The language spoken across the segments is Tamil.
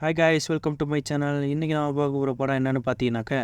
Hi guys welcome to my channel இன்றைக்கி நான் பார்க்க போகிற படம் என்னென்னு பார்த்தீங்கன்னாக்க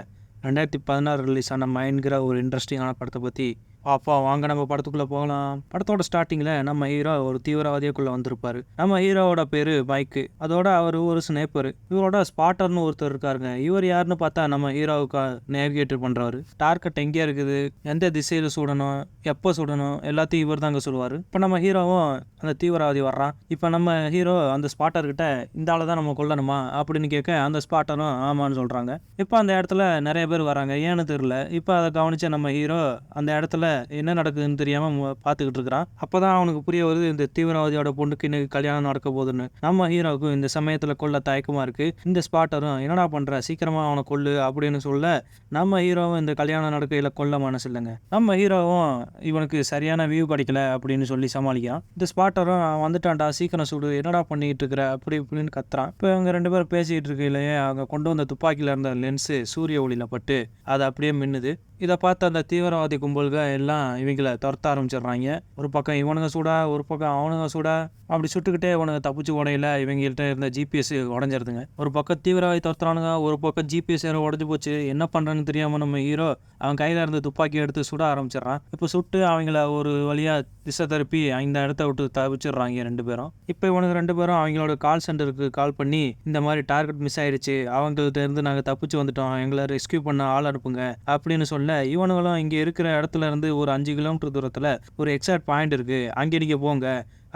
ரெண்டாயிரத்தி பதினாறு ரிலீஸ் ஆன மைண்ட்கிற ஒரு இன்ட்ரெஸ்டிங்கான படத்தை பற்றி அப்பா வாங்க நம்ம படத்துக்குள்ளே போகலாம். படத்தோட ஸ்டார்டிங்கில் நம்ம ஹீரோ ஒரு தீவிரவாதியக்குள்ளே வந்திருப்பாரு. நம்ம ஹீரோவோட பேர் மைக்கு. அதோட அவர் ஒரு ஸ்னேப்பர் இவரோட ஸ்பாட்டர்னு ஒருத்தர் இருக்காருங்க. இவர் யாருன்னு பார்த்தா நம்ம ஹீரோவுக்கு நேவிகேட்டர் பண்ணுறாரு டார்கெட் எங்கே இருக்குது? எந்த திசையில் சுடணும்? எப்போ சுடணும்? எல்லாத்தையும் இவர் தாங்க சொல்லுவார். இப்போ நம்ம ஹீரோவும் அந்த தீவிரவாதி வர்றான். இப்போ நம்ம ஹீரோ அந்த ஸ்பாட்டர்கிட்ட இந்த ஆளை தான் நம்ம கொல்லணுமா? அப்படின்னு கேட்க அந்த ஸ்பாட்டரும் ஆமான்னு சொல்கிறாங்க இப்போ அந்த இடத்துல நிறைய பேர் வராங்க. ஏன்னு தெரியல. இப்போ அதை கவனிச்ச நம்ம ஹீரோ அந்த இடத்துல என்ன நடக்குதுன்னு தெரியாமல் பார்த்துக்கிட்டு இருக்கிறான். அப்போ தான் அவனுக்கு புரிய வருது இந்த தீவிரவாதியோட பொண்ணுக்கு இன்னைக்கு கல்யாணம் நடக்க போகுதுன்னு. நம்ம ஹீரோவுக்கும் இந்த சமயத்தில் கொல்ல தயக்கமாக இருக்குது இந்த ஸ்பாட்டரும் என்னடா பண்ணுற சீக்கிரமாக அவனை கொள்ளு அப்படின்னு சொல்ல நம்ம ஹீரோவும் இந்த கல்யாணம் நடக்கையில் கொல்ல மனசு இல்லைங்க. நம்ம ஹீரோவும் இவனுக்கு சரியான வியூ கிடைக்கல அப்படின்னு சொல்லி சமாளிக்கிறான். இந்த ஸ்பாட்டரும் "அவன் வந்துட்டான்டா சீக்கிரம் சுடு. என்னடா பண்ணிட்டு இருக்கிற? அப்படி இப்படின்னு கத்துறான். இப்போ இவங்க ரெண்டு பேரும் பேசிக்கிட்டு இருக்கையிலேயே அவங்க கொண்டு வந்த துப்பாக்கியில் இருந்த லென்ஸு சூரிய ஒளியில் பட்டு அது அப்படியே மின்னுது. இதை பார்த்து அந்த தீவிரவாதி கும்பல்கள் எல்லாம் இவங்கள துரத்த ஆரம்பிச்சிடுறாங்க. ஒரு பக்கம் இவனுங்க சூடா ஒரு பக்கம் அவனுங்க சூடா. அப்படி சுட்டுக்கிட்டே இவனுங்க தப்பிச்சு உடையில இவங்கள்ட்ட இருந்த ஜிபிஎஸ் உடஞ்சிருதுங்க. ஒரு பக்கம் தீவிரவாதி துரத்துறானுங்க ஒரு பக்கம் ஜிபிஎஸ் உடஞ்சி போச்சு. என்ன பண்ணுறன்னு தெரியாமல் நம்ம ஹீரோ அவன் கையில் இருந்து துப்பாக்கி எடுத்து சுட ஆரம்பிச்சிடுறான். இப்போ சுட்டு அவங்கள ஒரு வழியாக திசை திருப்பி இந்த இடத்த விட்டு தவிச்சிடுறாங்க ரெண்டு பேரும். இப்போ இவனுக்கு ரெண்டு பேரும் அவங்களோட கால் சென்டருக்கு கால் பண்ணி இந்த மாதிரி டார்கெட் மிஸ் ஆயிடுச்சு. அவங்கள்ட்ட இருந்து நாங்கள் தப்பிச்சு வந்துட்டோம். எங்களை ரெஸ்கியூ பண்ண ஆள் அனுப்புங்க அப்படின்னு சொல்ல இவனுங்களும் இங்கே இருக்கிற இடத்துல இருந்து ஒரு அஞ்சு கிலோமீட்டர் தூரத்தில் ஒரு எக்ஸாக்ட் பாயிண்ட் இருக்குது அங்கே நீங்கள் போங்க.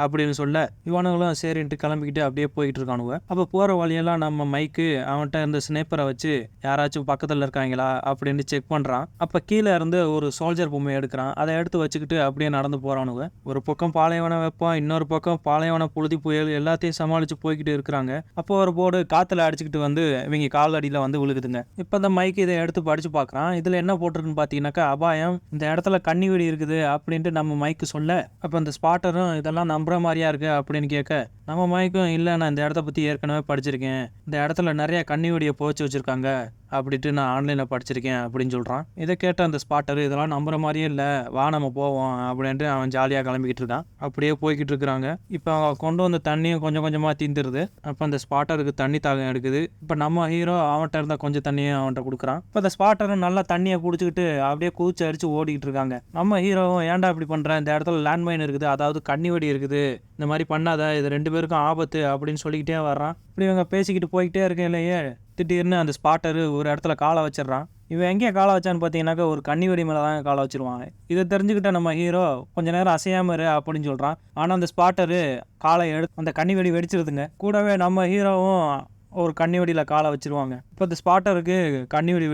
அப்படின்னு சொல்ல இவனுங்களும் சரின்ட்டு கிளம்பிக்கிட்டு அப்படியே போயிட்டு இருக்கானுங்க அப்போ போகிற வழியெல்லாம் நம்ம மைக்கு அவன்கிட்ட இருந்த ஸ்னேப்பரை வச்சு யாராச்சும் பக்கத்தில் இருக்காங்களா? அப்படின்னு செக் பண்ணுறான் அப்போ கீழே இருந்து ஒரு சோல்ஜர் பொம்மை எடுக்கிறான். அதை எடுத்து வச்சுக்கிட்டு அப்படியே நடந்து போகிறானுங்க ஒரு பக்கம் பாலைவன வெப்பம் இன்னொரு பக்கம் பாலைவன புழுதி புயல் எல்லாத்தையும் சமாளித்து போய்கிட்டு இருக்கிறாங்க. அப்போ ஒரு போர்டு காற்றுல அடிச்சுக்கிட்டு வந்து இவங்க கால் அடியில் வந்து விழுகுதுங்க. இப்போ இந்த மைக்கு இதை எடுத்து படித்து பார்க்குறான். இதில் என்ன போட்டிருக்குன்னு பார்த்தீங்கன்னாக்கா அபாயம் இந்த இடத்துல கண்ணி வெடி இருக்குது அப்படின்ட்டு நம்ம மைக்கு சொல்ல அப்போ இந்த ஸ்பாட்டரும் இதெல்லாம் நம்புகிற மாதிரியா இருக்குது அப்படின்னு கேட்க நம்ம மயக்கம் இல்லை நான் இந்த இடத்த பற்றி ஏற்கனவே படிச்சிருக்கேன். இந்த இடத்துல நிறைய கண்ணிவெடியை போச்சு வச்சுருக்காங்க. அப்படின்ட்டு நான் ஆன்லைனில் படிச்சிருக்கேன் அப்படின்னு சொல்கிறான் இதை கேட்ட அந்த ஸ்பாட்டர் இதெல்லாம் நம்புற மாதிரியே இல்லை. வா நம்ம போவோம். அப்படின்ட்டு அவன் ஜாலியாக கிளம்பிக்கிட்டு இருக்கான். அப்படியே போய்கிட்டு இருக்கிறாங்க. இப்போ அவங்க கொண்டு வந்த தண்ணியும் கொஞ்சம் கொஞ்சமாக தீந்துருது. அப்போ அந்த ஸ்பாட்டருக்கு தண்ணி தாகம் எடுக்குது. இப்போ நம்ம ஹீரோ அவன்கிட்ட இருந்தால் கொஞ்சம் தண்ணியும் அவன்கிட்ட கொடுக்குறான். இப்போ அந்த ஸ்பாட்டரும் நல்லா தண்ணியை குடிச்சிக்கிட்டு அப்படியே கூச்சி அடித்து ஓடிக்கிட்டு இருக்காங்க. நம்ம ஹீரோவும் ஏன்டா இப்படி பண்ணுறேன் இந்த இடத்துல லேண்ட்மைன் இருக்குது. அதாவது கண்ணி வெடி இருக்குது. இந்த மாதிரி பண்ணாத இது ரெண்டு பேருக்கும் ஆபத்து அப்படின்னு சொல்லிக்கிட்டே வர்றான். இப்படி இவங்க பேசிக்கிட்டு போய்கிட்டே இருக்கையிலேயே திடீர்னு அந்த ஸ்பாட்டரு ஒரு இடத்துல காலை வச்சிடறான். இவன் எங்கேயே காலை வச்சான்னு பார்த்தீங்கன்னாக்கா ஒரு கண்ணி வெடி மேலே தான் காலை வச்சிருவான் இதை தெரிஞ்சுக்கிட்ட நம்ம ஹீரோ கொஞ்ச நேரம் அசையாமரு அப்படின்னு சொல்கிறான் ஆனால் அந்த ஸ்பாட்டரு காலை எடு அந்த கண்ணி வெடி வெடிச்சிருதுங்க. கூடவே நம்ம ஹீரோவும் ஒரு கண்ணி வெடியில் காலை வச்சிருவாங்க. இப்போ இந்த ஸ்பாட்டருக்கு கண்ணி வெடி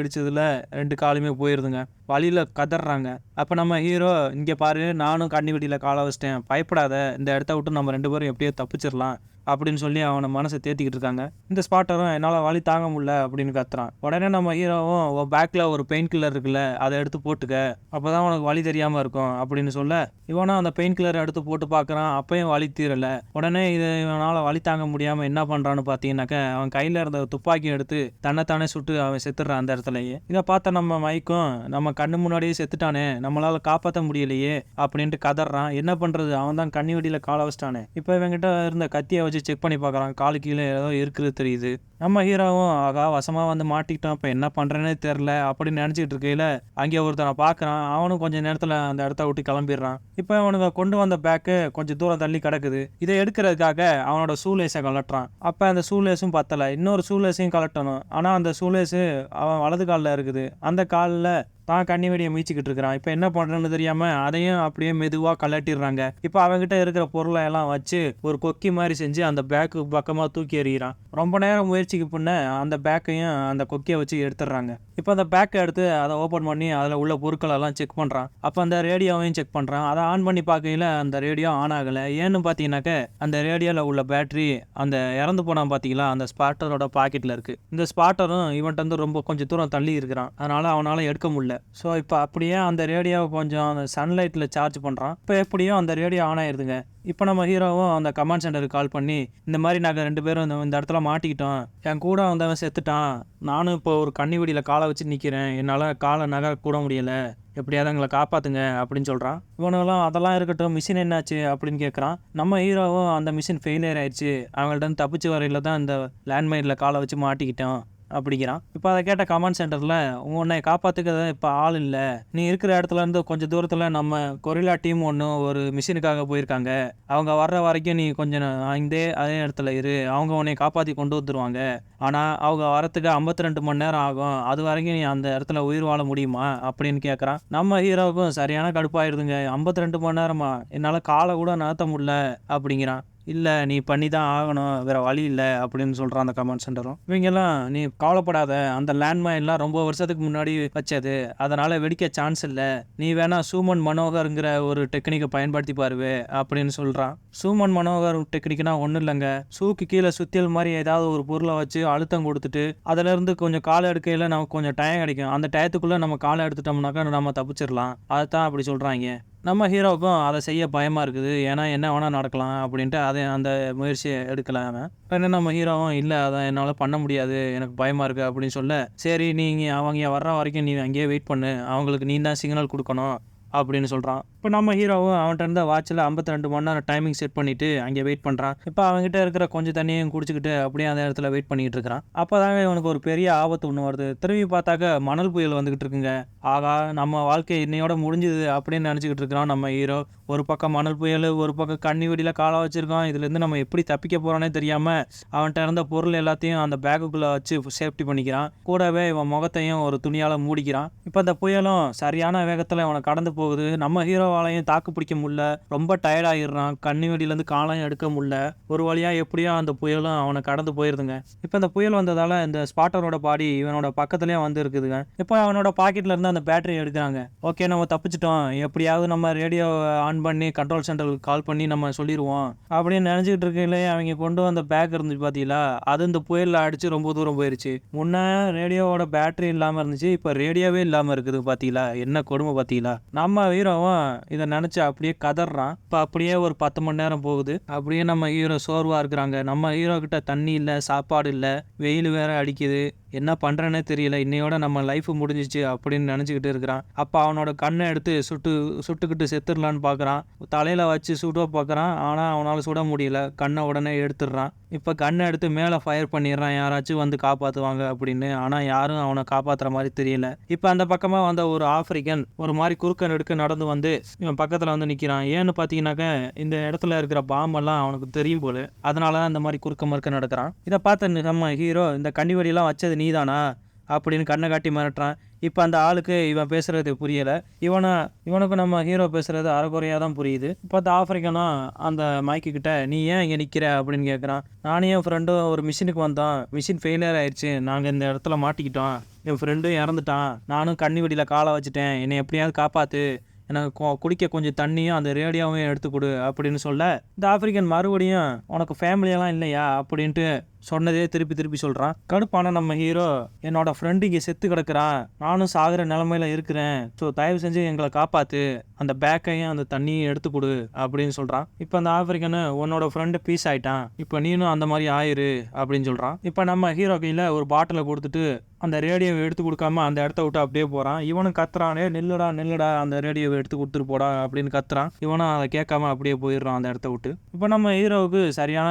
ரெண்டு காலுமே போயிடுதுங்க வழியில் கதறாங்க அப்போ நம்ம ஹீரோ இங்கே பாரு நானும் கண்ணி வெடியில் காலை வச்சிட்டேன். பயப்படாத இந்த இடத்த விட்டு நம்ம ரெண்டு பேரும் எப்படியோ தப்பிச்சிடலாம் அப்படின்னு சொல்லி அவனை மனசை தேத்திக்கிட்டு இருக்காங்க. இந்த ஸ்பாட்டரும் என்னால் வலி தாங்க முடியல அப்படின்னு கத்துறான். உடனே நம்ம ஹீரோவும் உன் பேக்கில் ஒரு பெயின் கில்லர் இருக்குல்ல அதை எடுத்து போட்டுக்க. அப்போ தான் உனக்கு வலி தெரியாமல் இருக்கும் அப்படின்னு சொல்ல இவனும் அந்த பெயின் கில்லரை எடுத்து போட்டு பார்க்குறான். அப்பயும் வலி தீரல. உடனே இது இவனால் வலி தாங்க முடியாமல் என்ன பண்ணுறான்னு பார்த்தீங்கன்னாக்க அவன் கையில் இருந்த துப்பாக்கி எடுத்து தன்னைத்தானே சுட்டு அவன் செத்துடுறான் அந்த இடத்துலயே. இதை பார்த்த நம்ம மைக்கும் நம்ம கண்ணு முன்னாடியே செத்துட்டானே நம்மளால் காப்பாற்ற முடியலையே அப்படின்ட்டு கதறான். என்ன பண்ணுறது அவன் தான் கண்ணி வெடியில் காலை வச்சிட்டானே. இப்போ இவங்கிட்ட இருந்த கத்தியை வச்சு செக் பண்ணி பார்க்குறான் காலு கீழே ஏதோ இருக்குது தெரியுது. நம்ம ஹீரோவும் ஆகா வசமாக வந்து மாட்டிக்கிட்டோம். இப்போ என்ன பண்ணுறேனே தெரில அப்படின்னு நினச்சிக்கிட்டு இருக்கையில் அங்கே ஒருத்தனை பார்க்குறான். அவனும் கொஞ்சம் நேரத்தில் அந்த இடத்த விட்டு கிளம்பிடுறான். இப்போ அவனுக்கு கொண்டு வந்த பேக்கு கொஞ்சம் தூரம் தள்ளி கிடக்குது. இதை எடுக்கிறதுக்காக அவனோட சூலேஸை கலட்டுறான் அப்போ அந்த சூலேஸும் பத்தலை. இன்னொரு சூலேஸையும் கலட்டணும் ஆனால் அந்த சூலேஸு அவன் வலது காலில் இருக்குது. அந்த காலில் தான் கண்ணி வெடியை மீச்சிக்கிட்டு இருக்கிறான். இப்போ என்ன பண்ணுறேன்னு தெரியாமல் அதையும் அப்படியே மெதுவாக கலட்டிடுறாங்க இப்போ அவங்ககிட்ட இருக்கிற பொருளை எல்லாம் வச்சு ஒரு கொக்கி மாதிரி செஞ்சு அந்த பேக்கு பக்கமாக தூக்கி எறிகிறான். ரொம்ப நேரம் முயற்சிக்கு பின்ன அந்த பேக்கையும் அந்த கொக்கியை வச்சு எடுத்துடுறாங்க. இப்போ அந்த பேக்கை எடுத்து அதை ஓப்பன் பண்ணி அதில் உள்ள பொருட்களெல்லாம் செக் பண்ணுறான் அப்போ அந்த ரேடியோவையும் செக் பண்ணுறான் அதை ஆன் பண்ணி பார்க்கையில அந்த ரேடியோ ஆன் ஆகலை. ஏன்னு பார்த்தீங்கன்னாக்க அந்த ரேடியோவில் உள்ள பேட்டரி அந்த இறந்து போனால் பார்த்தீங்களா? அந்த ஸ்பாட்டரோட பாக்கெட்டில் இருக்குது இந்த ஸ்பாட்டரும் இவன்ட்டு வந்து ரொம்ப கொஞ்சம் தூரம் தள்ளி இருக்கிறான். அதனால் அவனால் எடுக்க முடியல. ஸோ இப்போ அப்படியே அந்த ரேடியோவை கொஞ்சம் அந்த சன்லைட்டில் சார்ஜ் பண்ணுறான் இப்போ எப்படியோ அந்த ரேடியோ ஆன் ஆயிருதுங்க. இப்போ நம்ம ஹீரோவும் அந்த கமாண்ட் சென்டருக்கு கால் பண்ணி இந்த மாதிரி நாங்கள் ரெண்டு பேரும் இந்த இந்த இடத்துல மாட்டிக்கிட்டோம். என் கூட வந்தவன் செத்துட்டான். நானும் இப்போ ஒரு கண்ணி வெடியில் காலை வச்சு நிற்கிறேன் என்னால் காலை நகை கூட முடியலை. எப்படியாவது எங்களை காப்பாற்றுங்க அப்படின்னு சொல்கிறான் இவனெல்லாம் அதெல்லாம் இருக்கட்டும். மிஷின் என்னாச்சு? அப்படின்னு கேட்குறான் நம்ம ஹீரோவும் அந்த மிஷின் ஃபெயிலியர் ஆயிடுச்சு அவங்கள்ட்ட இருந்து தப்பிச்சு வரையில் தான் இந்த லேண்ட்மைனில் காலை வச்சு மாட்டிக்கிட்டோம். அப்படிங்கிறான். இப்போ அதை கேட்ட கமாண்ட் சென்டரில் உன்னை காப்பாற்றுக்க இப்போ ஆள் இல்லை. நீ இருக்கிற இடத்துல இருந்து கொஞ்சம் தூரத்தில் நம்ம கொரில்லா டீம் ஒன்று ஒரு மிஷினுக்காக போயிருக்காங்க. அவங்க வர்ற வரைக்கும் நீ கொஞ்சம் இதே அதே இடத்துல இரு. அவங்க உன்னை காப்பாற்றி கொண்டு வந்துருவாங்க. ஆனால் அவங்க வரத்துக்கு ஐம்பத்தி ரெண்டு மணி நேரம் ஆகும். அது வரைக்கும் நீ அந்த இடத்துல உயிர் வாழ முடியுமா? அப்படின்னு கேட்குறான் நம்ம ஹீரோவுக்கும் சரியான கடுப்பாயிருதுங்க. ஐம்பத்தி ரெண்டு மணி நேரமா? என்னால் காலை கூட நகர்த்த முடியல அப்படிங்கிறான். இல்லை நீ பண்ணி தான் ஆகணும் வேறு வழி இல்லை அப்படின்னு சொல்கிறான் அந்த கமெண்ட் சென்டரும் இவங்கெல்லாம் நீ கவலைப்படாத அந்த லேண்ட்மைன்லாம் ரொம்ப வருஷத்துக்கு முன்னாடி வச்சது. அதனால் வெடிக்க சான்ஸ் இல்லை. நீ வேணா சூமன் மனோகருங்கிற ஒரு டெக்னிக்கை பயன்படுத்தி பாருவே அப்படின்னு சொல்கிறான் சூமன் மனோகர் டெக்னிக்னா ஒன்றும் இல்லைங்க. ஷூக்கு கீழே சுத்தியல் மாதிரி ஏதாவது ஒரு பொருளை வச்சு அழுத்தம் கொடுத்துட்டு அதுலேருந்து கொஞ்சம் காலை எடுக்கையில் நமக்கு கொஞ்சம் டைம் கிடைக்கும். அந்த டயத்துக்குள்ளே நம்ம காலை எடுத்துட்டோம்னாக்கா நம்ம தப்பிச்சிடலாம் அதை தான் அப்படி சொல்கிறாங்க நம்ம ஹீரோவுக்கும் அதை செய்ய பயமாக இருக்குது. ஏன்னா என்ன வேணால் நடக்கலாம் அப்படின்ட்டு அதை அந்த முயற்சியை எடுக்கலாம் அவன். நம்ம ஹீரோவும் இல்லை அதை என்னால் பண்ண முடியாது எனக்கு பயமாக இருக்குது அப்படின்னு சொல்ல சரி நீங்கள் அவங்க வர்ற வரைக்கும் நீ அங்கேயே வெயிட் பண்ணு. அவங்களுக்கு நீ தான் சிக்னல் கொடுக்கணும் அப்படின்னு சொல்கிறான் இப்போ நம்ம ஹீரோவும் அவன்கிட்ட இருந்த வாட்சில் ஐம்பத்தி ரெண்டு மணி நேரம் டைமிங் செட் பண்ணிவிட்டு அங்கே வெயிட் பண்ணுறான் இப்போ அவங்ககிட்ட இருக்கிற கொஞ்சம் தண்ணியும் குடிச்சிக்கிட்டு அப்படியே அந்த இடத்துல வெயிட் பண்ணிக்கிட்டு இருக்கிறான். அப்போ தாங்க இவனுக்கு ஒரு பெரிய ஆபத்து ஒன்று வருது. திரும்பி பார்த்தாக்க மணல் புயல் வந்துக்கிட்டு இருக்குங்க. ஆகா நம்ம வாழ்க்கை இன்னையோட முடிஞ்சுது அப்படின்னு நினச்சிக்கிட்டு இருக்கிறோம் நம்ம ஹீரோ ஒரு பக்கம் மணல் புயல் ஒரு பக்கம் கண்ணி வெடியில் காலை வச்சுருக்கோம் இதுலேருந்து நம்ம எப்படி தப்பிக்க போகிறோன்னே தெரியாமல் அவன்கிட்ட இருந்த பொருள் எல்லாத்தையும் அந்த பேக்குக்குள்ளே வச்சு சேஃப்டி பண்ணிக்கிறான். கூடவே இவன் முகத்தையும் ஒரு துணியால் மூடிக்கிறான். இப்போ அந்த புயலும் சரியான வேகத்தில் இவனை கடந்து போகுது. நம்ம ஹீரோ ஹீரோவாலையும் தாக்கு பிடிக்க முடியல. ரொம்ப டயர்ட் ஆகிடுறான் கண்ணி வெளியிலேருந்து காலையும் எடுக்க முடியல. ஒரு வழியாக எப்படியோ அந்த புயலும் அவனை கடந்து போயிருதுங்க. இப்போ இந்த புயல் வந்ததால் இந்த ஸ்பாட்டரோட பாடி இவனோட பக்கத்துலேயே வந்து இருக்குதுங்க இப்போ அவனோட பாக்கெட்டில் இருந்து அந்த பேட்டரி எடுக்கிறாங்க. ஓகே நம்ம தப்பிச்சிட்டோம். எப்படியாவது நம்ம ரேடியோ ஆன் பண்ணி கண்ட்ரோல் சென்டருக்கு கால் பண்ணி நம்ம சொல்லிடுவோம் அப்படின்னு நினச்சிக்கிட்டு இருக்கையிலே அவங்க கொண்டு வந்த பேக் இருந்துச்சு பார்த்தீங்களா அது இந்த புயலில் அடித்து ரொம்ப தூரம் போயிருச்சு. முன்னே ரேடியோவோட பேட்டரி இல்லாமல் இருந்துச்சு. இப்போ ரேடியோவே இல்லாமல் இருக்குது பார்த்தீங்களா என்ன கொடுமை பார்த்தீங்களா நம்ம ஹீரோவும் இதை நினச்சி அப்படியே கதறான். இப்போ அப்படியே ஒரு பத்து மணி நேரம் போகுது. அப்படியே நம்ம ஹீரோ சோர்வாக இருக்கிறாங்க. நம்ம ஹீரோ கிட்ட தண்ணி இல்லை சாப்பாடு இல்லை வெயில் வேற அடிக்குது. என்ன பண்ணுறேன்னே தெரியல. இன்னையோட நம்ம லைஃப் முடிஞ்சிச்சு அப்படின்னு நினச்சிக்கிட்டு இருக்கிறான். அப்போ அவனோட கண்ணை எடுத்து சுட்டு சுட்டுக்கிட்டு செத்துடலான்னு பார்க்குறான் தலையில் வச்சு சுட பார்க்குறான் ஆனால் அவனால் சுட முடியல. கண்ணை உடனே எடுத்துடுறான். இப்போ கண்ணை எடுத்து மேலே ஃபயர் பண்ணிடுறான். யாராச்சும் வந்து காப்பாற்றுவாங்க அப்படின்னு. ஆனால் யாரும் அவனை காப்பாற்றுற மாதிரி தெரியல. இப்போ அந்த பக்கமாக வந்த ஒரு ஆப்பிரிக்கன் ஒரு மாதிரி குறுக்க நெடுக்க நடந்து வந்து இவன் பக்கத்தில் வந்து நிற்கிறான் ஏன்னு பார்த்தீங்கன்னாக்க இந்த இடத்துல இருக்கிற பாம்பெல்லாம் அவனுக்கு தெரியும் போல. அதனால தான் இந்த மாதிரி குறுக்க மறுக்க நடக்கிறான். இதை பார்த்த நம்ம ஹீரோ இந்த கன்னிவடியெல்லாம் வச்சது நீதானா? அப்படின்னு கண்ணை காட்டி மிரட்டுறான். இப்போ அந்த ஆளுக்கு இவன் பேசுகிறது புரியலை. இவனை இவனுக்கு நம்ம ஹீரோ பேசுகிறது அறகுறையாக தான் புரியுது. இப்போ அந்த அந்த மைக்குக்கிட்ட நீ ஏன் இங்கே நிற்கிற அப்படின்னு கேட்குறான் நானும் என் ஃப்ரெண்டும் ஒரு மிஷினுக்கு வந்தோம் மிஷின் ஃபெயிலியர் ஆயிடுச்சு நாங்கள் இந்த இடத்துல மாட்டிக்கிட்டோம். என் ஃப்ரெண்டும் இறந்துட்டான். நானும் கண்ணி வெடியில் காலை வச்சுட்டேன். என்னை எப்படியாவது காப்பாற்று எனக்கு கொ- குடிக்க கொஞ்சம் தண்ணியும் அந்த ரேடியோவையும் எடுத்து கொடு அப்படின்னு சொல்ல இந்த ஆப்பிரிக்கன் மறுபடியும் உனக்கு ஃபேமிலியெல்லாம் இல்லையா? அப்படின்ட்டு சொன்னதே திருப்பி திருப்பி சொல்கிறான் கடுப்பான நம்ம ஹீரோ என்னோட ஃப்ரெண்டு இங்கே செத்து கிடக்குறான் நானும் சாகிற நிலமையில இருக்கிறேன். ஸோ தயவு செஞ்சு எங்களை காப்பாற்று அந்த பேக்கையும் அந்த தண்ணியும் எடுத்து கொடு அப்படின்னு சொல்கிறான் இப்போ அந்த ஆப்பிரிக்கனு உன்னோட ஃப்ரெண்டு பீஸ் ஆயிட்டான். இப்போ நீனும் அந்த மாதிரி ஆயிரு அப்படின்னு சொல்கிறான் இப்போ நம்ம ஹீரோ கையில் ஒரு பாட்டிலை கொடுத்துட்டு அந்த ரேடியோவை எடுத்து கொடுக்காம அந்த இடத்த விட்டு அப்படியே போகிறான் இவனும் கத்துறானே நில்லுடா நில்லுடா அந்த ரேடியோவை எடுத்து கொடுத்துட்டு போடா அப்படின்னு கத்துறான். இவனும் அதை கேட்காம அப்படியே போயிடுறான் அந்த இடத்த விட்டு. இப்போ நம்ம ஹீரோவுக்கு சரியான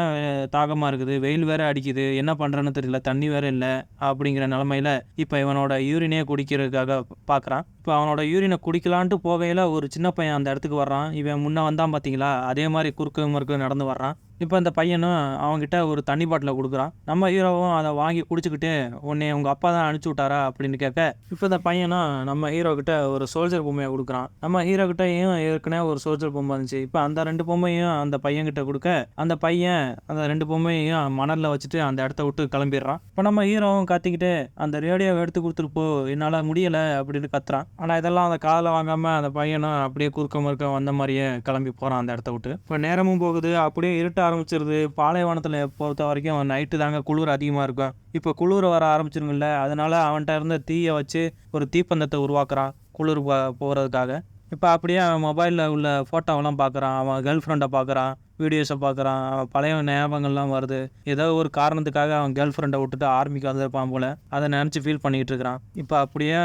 தாகமாக இருக்குது. வெயில் வேற அடிக்குது. என்ன பண்ணுறேன்னு தெரியல. தண்ணி வேற இல்லை அப்படிங்கிற நிலமையில இப்போ இவனோட யூரினே குடிக்கிறதுக்காக பார்க்குறான் இப்போ அவனோட யூரினை குடிக்கலான்ட்டு போகையில் ஒரு சின்ன பையன் அந்த இடத்துக்கு வர்றான். இவன் முன்னே வந்தான் பார்த்தீங்களா அதே மாதிரி குறுக்கு முறுக்கு நடந்து வர்றான். இப்போ அந்த பையனும் அவங்ககிட்ட ஒரு தண்ணி பாட்டிலை கொடுக்குறான். நம்ம ஹீரோவும் அதை வாங்கி குடிச்சுக்கிட்டு உன்னை உங்கள் அப்பா தான் அனுப்பிச்சி விட்டாரா? அப்படின்னு கேட்க இப்போ இந்த பையனும் நம்ம ஹீரோ கிட்ட ஒரு சோல்ஜர் பொம்மையை கொடுக்குறான். நம்ம ஹீரோ கிட்டையும் ஏற்கனவே ஒரு சோல்ஜர் பொம்மை இருந்துச்சு. இப்போ அந்த ரெண்டு பொம்மையும் அந்த பையன் கிட்ட கொடுக்க அந்த பையன் அந்த ரெண்டு பொம்மையையும் மணலில் வச்சுட்டு அந்த இடத்த விட்டு கிளம்பிடுறான். இப்போ நம்ம ஹீரோவும் கத்திக்கிட்டு அந்த ரேடியோவை எடுத்து கொடுத்துட்டு போ என்னால் முடியலை அப்படின்னு கத்துறான். ஆனால் இதெல்லாம் அந்த காதில் வாங்காமல் அந்த பையனும் அப்படியே குறுக்க முறுக்க வந்த மாதிரியே கிளம்பி போகிறான் அந்த இடத்த விட்டு. இப்போ நேரமும் போகுது அப்படியே இருட்ட ஆரம்பிச்சிருது. பாலைவனத்தில் பொறுத்த வரைக்கும் நைட்டு தாங்க குளிர் அதிகமாக இருக்கும். இப்போ குளிர் வர ஆரம்பிச்சிருங்கல்ல அதனால் அவன்கிட்ட இருந்த தீயை வச்சு ஒரு தீப்பந்தத்தை உருவாக்குறான் குளிர் போகிறதுக்காக இப்போ அப்படியே அவன் மொபைலில் உள்ள ஃபோட்டோவெல்லாம் பார்க்குறான் அவன் கேர்ள் ஃப்ரெண்டை பார்க்குறான் வீடியோஸை பார்க்குறான் அவன் பழைய ஞாபகங்கள்லாம் வருது. ஏதோ ஒரு காரணத்துக்காக அவன் கேர்ள் ஃப்ரெண்டை விட்டுட்டு ஆர்மிக்கு வந்திருப்பான் போல். அதை நினச்சி ஃபீல் பண்ணிகிட்டு இருக்கிறான். இப்போ அப்படியே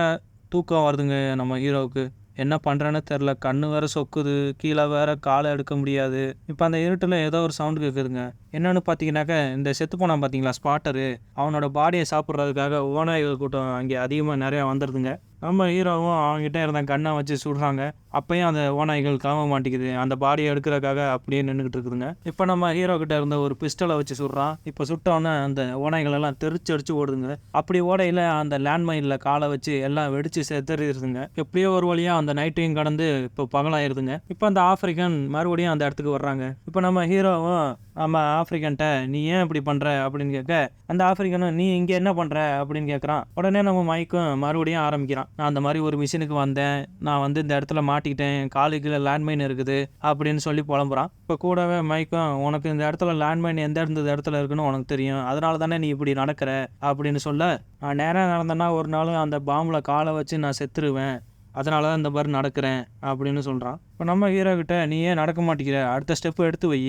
தூக்கம் வருதுங்க நம்ம ஹீரோவுக்கு என்ன பண்ணுறேன்னு தெரில கண்ணு வேறு சொக்குது. கீழே வேறு காலை எடுக்க முடியாது. இப்போ அந்த இருட்டில் ஏதோ ஒரு சவுண்டு கேட்குதுங்க என்னென்னு பார்த்தீங்கன்னாக்க இந்த செத்து போனான் பார்த்தீங்களா ஸ்பாட்டரு அவனோட பாடியை சாப்பிட்றதுக்காக ஓநாய்கள் கூட்டம் அங்கே அதிகமாக நிறையா வந்துடுதுங்க நம்ம ஹீரோவும் அவங்ககிட்ட இருந்த கண்ணை வச்சு சுடுறாங்க. அப்பயும் அந்த ஓநாய்கள் கிளம்ப மாட்டேங்குது. அந்த பாடியை எடுக்கிறதுக்காக அப்படியே நின்றுக்கிட்டு இருக்குதுங்க. இப்போ நம்ம ஹீரோ கிட்ட இருந்த ஒரு பிஸ்டலை வச்சு சுடுறான். இப்போ சுட்டோன்னே அந்த ஓநாய்கள் எல்லாம் தெரிச்சு அடிச்சு ஓடுதுங்க. அப்படி ஓடையில் அந்த லேண்ட்மைனில் காலை வச்சு எல்லாம் வெடிச்சு செத்துறிடுதுங்க எப்படியோ ஒரு வழியாக அந்த நைட்டையும் கடந்து இப்போ பகலாயிருதுங்க. இப்போ அந்த ஆஃப்ரிக்கன் மறுபடியும் அந்த இடத்துக்கு வர்றாங்க. இப்போ நம்ம ஹீரோவும் நம்ம ஆஃப்ரிக்கன்ட்ட நீ ஏன் இப்படி பண்ணுற அப்படின்னு கேட்க அந்த ஆஃப்ரிக்கனும் நீ இங்கே என்ன பண்ணுற அப்படின்னு கேட்குறான். உடனே நம்ம மைக்கும் மறுபடியும் ஆரம்பிக்கிறான். நான் அந்த மாதிரி ஒரு மிஷினுக்கு வந்தேன். நான் வந்து இந்த இடத்துல மாட்டிக்கிட்டேன். என் காலுக்குள்ள லேண்ட்மைன் இருக்குது. அப்படின்னு சொல்லி புலம்புறான். இப்போ கூடவே மைக்கும் உனக்கு இந்த இடத்துல லேண்ட்மைன் எந்த இடத்துல இடத்துல இருக்குன்னு உனக்கு தெரியும். அதனால தானே நீ இப்படி நடக்கிற? அப்படின்னு சொல்ல நான் நேராக நடந்தேன்னா ஒரு நாள் அந்த பாம்பில் காலை வச்சு நான் செத்துருவேன். அதனால தான் இந்த மாதிரி நடக்கிறேன். அப்படின்னு சொல்கிறான் இப்போ நம்ம ஹீரோ கிட்ட நீ ஏன் நடக்க மாட்டேங்கிற? அடுத்த ஸ்டெப்பு எடுத்து வை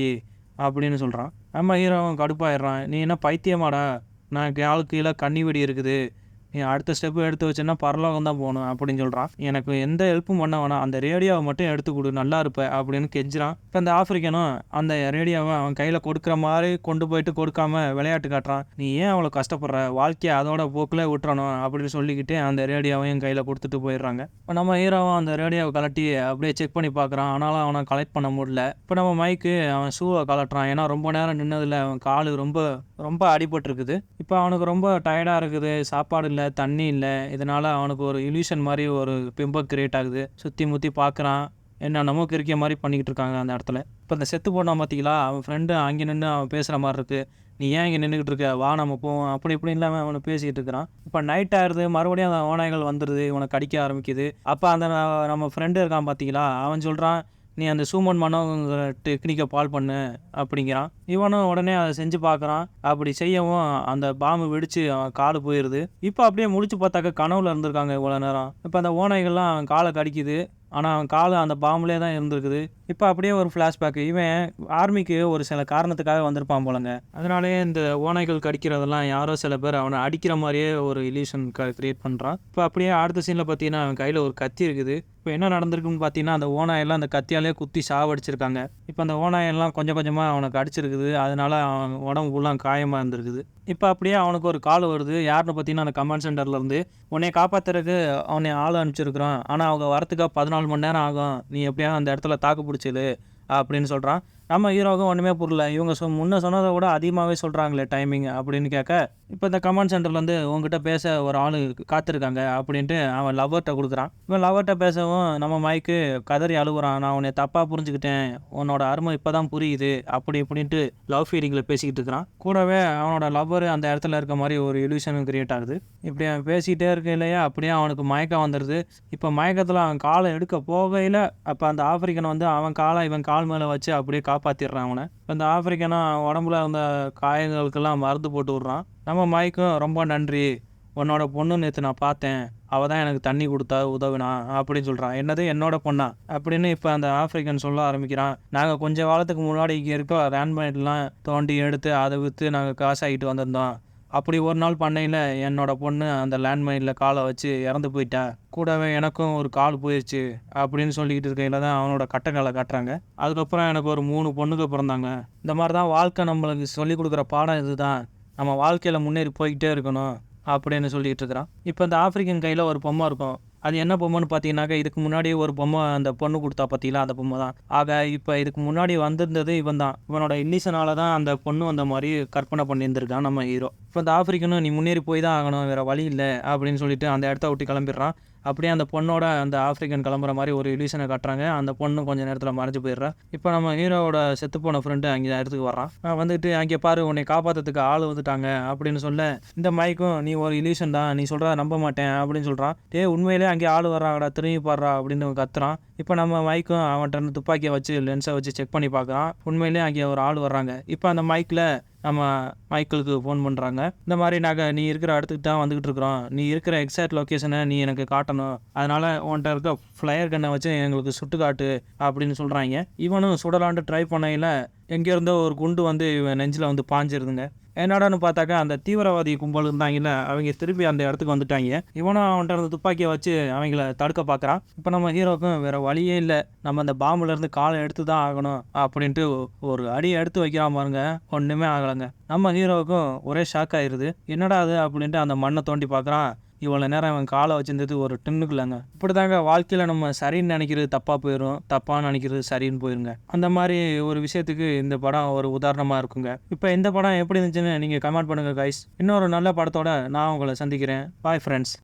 அப்படின்னு சொல்கிறான் நம்ம ஹீரோவும் கடுப்பாயிடுறான். நீ என்ன பைத்தியமாடா? நான் ஆளுக்கு கீழே கண்ணி வெடி இருக்குது. நீ அடுத்த ஸ்டெப்பு எடுத்து வச்சேன்னா பரலோகம் தான் போகணும் அப்படின்னு சொல்கிறான் எனக்கு எந்த ஹெல்ப்பும் பண்ண வேணாம். அந்த ரேடியோவை மட்டும் எடுத்து கொடு நல்லா இருப்ப அப்படின்னு கெஞ்சுறான். இப்போ அந்த ஆஃப்ரிக்கனும் அந்த ரேடியோவை அவன் கையில் கொடுக்குற மாதிரி கொண்டு போயிட்டு கொடுக்காம விளையாட்டு காட்டுறான். நீ ஏன் அவ்வளோ கஷ்டப்படுற? வாழ்க்கையை அதோட போக்கில் விட்டுறணும் அப்படின்னு சொல்லிக்கிட்டு அந்த ரேடியோவையும் கையில் கொடுத்துட்டு போயிடுறாங்க. இப்போ நம்ம ஹீரோவும் அந்த ரேடியோவை கலட்டி அப்படியே செக் பண்ணி பார்க்குறான். ஆனாலும் அவனை கலெக்ட் பண்ண முடியல. இப்போ நம்ம மைக்கு அவன் ஷூவை கலட்டுறான் ஏன்னா ரொம்ப நேரம் நின்னதில் அவன் காலு ரொம்ப ரொம்ப அடிபட்டுருக்குது. இப்போ அவனுக்கு ரொம்ப டயர்டாக இருக்குது. சாப்பாடு இல்லை தண்ணி இல்லை. இதனால் அவனுக்கு ஒரு இல்யூஷன் மாதிரி ஒரு பிம்பம் கிரியேட் ஆகுது. சுற்றி முற்றி பார்க்குறான் என்னென்னமோ நமக்கு மாதிரி பண்ணிக்கிட்டு இருக்காங்க அந்த இடத்துல. இப்போ இந்த செத்து போனான் பார்த்தீங்களா அவன் ஃப்ரெண்டு அங்கே நின்று அவன் பேசுகிற மாதிரி இருக்குது நீ ஏன் இங்கே நின்றுக்கிட்டு இருக்க? வா நம்ம போவோம். அப்படி இப்படி இல்லாமல் அவனை பேசிக்கிட்டு இருக்கிறான். இப்போ நைட் ஆயிடுது மறுபடியும் அந்த ஓநாய்கள் வந்துடுது இவனை கடிக்க ஆரம்பிக்குது. அப்போ அந்த நம்ம ஃப்ரெண்டு இருக்கான் பார்த்தீங்களா அவன் சொல்கிறான் நீ அந்த சூமன் மனோங்கிற டெக்னிக்கை பால் பண்ணு அப்படிங்கிறான். இவனும் உடனே அதை செஞ்சு பார்க்குறான். அப்படி செய்யவும் அந்த பாம்பு வெடிச்சு அவன் காலு போயிடுது இப்போ அப்படியே முடிச்சு பார்த்தாக்க கனவுல இருந்திருக்காங்க இவ்வளோ நேரம். இப்போ அந்த ஓனைகள்லாம் அவன் காலை கடிக்குது. ஆனால் அவன் காலு அந்த பாம்புலே தான் இருந்திருக்குது. இப்போ அப்படியே ஒரு ஃப்ளாஷ்பேக் இவன் ஆர்மிக்கு ஒரு சில காரணத்துக்காக வந்திருப்பான் போலங்க. அதனாலேயே இந்த ஓனைகள் கடிக்கிறதெல்லாம் யாரோ சில பேர் அவனை அடிக்கிற மாதிரியே ஒரு இல்யூஷன் கிரியேட் பண்ணுறான் இப்போ அப்படியே அடுத்த சீனில் பார்த்தீங்கன்னா அவன் கையில் ஒரு கத்தி இருக்குது. இப்போ என்ன நடந்திருக்குன்னு பார்த்தீங்கன்னா அந்த ஓநாயெல்லாம் அந்த கத்தியாலே குத்தி சாவடிச்சிருக்காங்க. இப்போ அந்த ஓநாயெல்லாம் கொஞ்சம் கொஞ்சமாக அவனுக்கு அடிச்சிருக்குது. அதனால அவன் உடம்பு ஃபுல்லாக காயமாக இருந்திருக்குது. இப்போ அப்படியே அவனுக்கு ஒரு கால் வருது. யாருன்னு பார்த்தீங்கன்னா அந்த கமாண்ட் சென்டர்லேருந்து உன்னை காப்பாத்துறதுக்கு அவனை ஆள் அனுப்பிச்சிருக்கிறான் ஆனால் அவங்க வரத்துக்காக பதினாலு மணி நேரம் ஆகும். நீ எப்படியாவது அந்த இடத்துல தாக்கு பிடிச்சிடு அப்படின்னு சொல்கிறான் நம்ம ஹீரோவுக்கும் ஒன்றுமே புரியல. இவங்க சொ முன்னே சொன்னதை விட அதிகமாகவே சொல்கிறாங்களே டைமிங் அப்படின்னு கேட்க இப்போ இந்த கமாண்ட் சென்டர்லேருந்து உங்ககிட்ட பேச ஒரு ஆள் காத்திருக்காங்க அப்படின்ட்டு அவன் லவ்வர்கிட்ட கொடுக்குறான். இவன் லவ்வர்கிட்ட பேசவும் நம்ம மைக்கு கதறி அழுகுறான். நான் உன்னை தப்பாக புரிஞ்சுக்கிட்டேன். உன்னோட அருமை இப்போ தான் புரியுது. அப்படி இப்படின்ட்டு லவ் ஃபீலிங்கில் பேசிக்கிட்டு இருக்கிறான். கூடவே அவனோட லவ்வர் அந்த இடத்துல இருக்க மாதிரி ஒரு இல்யூஷனும் கிரியேட் ஆகுது. இப்படி அவன் பேசிகிட்டே இருக்க இல்லையா? அப்படியே அவனுக்கு மயக்கம் வந்துடுது இப்போ மயக்கத்தில் அவன் காலை எடுக்க போகையில் அப்போ அந்த ஆப்பிரிக்கன் வந்து அவன் காலை இவன் கால் மேலே வச்சு அப்படியே காப்பாற்றிடுறான் அவனை. இந்த ஆப்பிரிக்கனா உடம்புல இருந்த காயங்களுக்கெல்லாம் மருந்து போட்டு விட்றான். நம்ம மைக்கும் ரொம்ப நன்றி. உன்னோட பொண்ணு நேற்று நான் பார்த்தேன். அவள் தான் எனக்கு தண்ணி கொடுத்தா உதவினா அப்படின்னு சொல்கிறான் என்னது என்னோட பொண்ணா? அப்படின்னு இப்போ அந்த ஆப்பிரிக்கன் சொல்ல ஆரம்பிக்கிறான். நாங்கள் கொஞ்சம் காலத்துக்கு முன்னாடி இங்கே இருக்க ரேண்ட்மைட்லாம் தோண்டி எடுத்து அதை விற்று நாங்கள் காசாகிட்டு வந்திருந்தோம். அப்படி ஒரு நாள் பண்ணையில் என்னோட பொண்ணு அந்த லேண்ட்மைனில் காலை வச்சு இறந்து போயிட்டா. கூடவே எனக்கும் ஒரு கால் போயிடுச்சு அப்படின்னு சொல்லிக்கிட்டு இருக்கையில் தான் அவனோட கட்டங்களை காட்டுறாங்க. அதுக்கப்புறம் எனக்கு ஒரு மூணு பொண்ணுக்கு பிறந்தாங்க. இந்த மாதிரி தான் வாழ்க்கை நம்மளுக்கு சொல்லிக் கொடுக்குற பாடம் இதுதான். நம்ம வாழ்க்கையில் முன்னேறி போய்கிட்டே இருக்கணும் அப்படின்னு சொல்லிகிட்டு இருக்கிறான். இப்போ இந்த ஆப்பிரிக்கன் கையில் ஒரு பொம்மை இருக்கும். அது என்ன பொம்மைன்னு பார்த்தீங்கன்னாக்கா இதுக்கு முன்னாடி ஒரு பொம்மை அந்த பொண்ணு கொடுத்தா பார்த்தீங்களா அந்த பொம்மை தான். ஆக இப்போ இதுக்கு முன்னாடி வந்திருந்தது இவன் தான். இவனோட இன்னிஷனால தான் அந்த பொண்ணு அந்த மாதிரி கற்பனை பண்ணியிருந்திருக்கான் நம்ம ஹீரோ. இப்போ இந்த ஆஃப்ரிக்கனும் நீ முன்னேறி போய் தான் ஆகணும் வேறு வழி இல்லை அப்படின்னு சொல்லிட்டு அந்த இடத்த விட்டு கிளம்பிடுறான். அப்படியே அந்த பொண்ணோட அந்த ஆஃப்ரிக்கன் கிளம்புற மாதிரி ஒரு இலியூஷனை காட்டுறாங்க. அந்த பொண்ணு கொஞ்சம் நேரத்தில் மறைஞ்சு போயிடுறா. இப்போ நம்ம ஹீரோவோட செத்து போன ஃப்ரெண்டு அங்கே இடத்துக்கு வர்றான் நான் வந்துட்டு அங்கே பாரு உன்னை காப்பாற்றுறதுக்கு ஆள் வந்துட்டாங்க அப்படின்னு சொல்ல இந்த மைக்கும் நீ ஒரு இலியூஷன் தான் நீ சொல்கிறா நம்ப மாட்டேன் அப்படின்னு சொல்கிறான் டே உண்மையிலே அங்கே ஆள் வர்றாங்கடா திரும்பி பாடுறா அப்படின்னு கத்துறான். இப்போ நம்ம மைக்கும் அவன்கிட்ட துப்பாக்கியை வச்சு லென்ஸை வச்சு செக் பண்ணி பார்க்குறான். உண்மையிலேயே அங்கே ஒரு ஆள் வர்றாங்க. இப்போ அந்த மைக்கில் நம்ம மைக்கிளுக்கு ஃபோன் பண்ணுறாங்க இந்த மாதிரி நாங்கள் நீ இருக்கிற இடத்துக்கு தான் வந்துக்கிட்டு இருக்கிறோம். நீ இருக்கிற எக்ஸாக்ட் லொக்கேஷனை நீ எனக்கு காட்டணும். அதனால் உன்கிட்ட இருக்க ஃப்ளையர் கன்னை வச்சு எங்களுக்கு சுட்டு காட்டு அப்படின்னு சொல்கிறாங்க இவனும் சுடலான்ட்டு ட்ரை பண்ணையில் எங்கேருந்தோ ஒரு குண்டு வந்து இவன் நெஞ்சில் வந்து பாஞ்சிருதுங்க. என்னடான்னு பார்த்தாக்கா அந்த தீவிரவாதி கும்பல் இருந்தாங்கல்ல அவங்க திருப்பி அந்த இடத்துக்கு வந்துட்டாங்க. இவனும் அவன்கிட்ட அந்த துப்பாக்கியை வச்சு அவங்கள தடுக்க பார்க்குறான் இப்போ நம்ம ஹீரோக்கும் வேறு வழியே இல்லை. நம்ம அந்த பாம்புலேருந்து காலை எடுத்து தான் ஆகணும் அப்படின்ட்டு ஒரு அடி எடுத்து வைக்கிறான் பாருங்க. ஒன்றுமே ஆகலைங்க. நம்ம ஹீரோவுக்கும் ஒரே ஷாக் ஆயிடுது என்னடா அது அப்படின்ட்டு அந்த மண்ணை தோண்டி பார்க்குறான் இவ்வளோ நேரம் அவன் காலை வச்சிருந்தது ஒரு டின்னுக்குள்ளங்க இப்படி தாங்க வாழ்க்கையில் நம்ம சரின்னு நினைக்கிறது தப்பாக போயிடும் தப்பாக நினைக்கிறது சரின்னு போயிருங்க. அந்த மாதிரி ஒரு விஷயத்துக்கு இந்த படம் ஒரு உதாரணமாக இருக்குங்க. இப்போ இந்த படம் எப்படி இருந்துச்சுன்னு நீங்கள் கமெண்ட் பண்ணுங்கள் கைஸ் இன்னொரு நல்ல படத்தோட நான் உங்களை சந்திக்கிறேன். Bye friends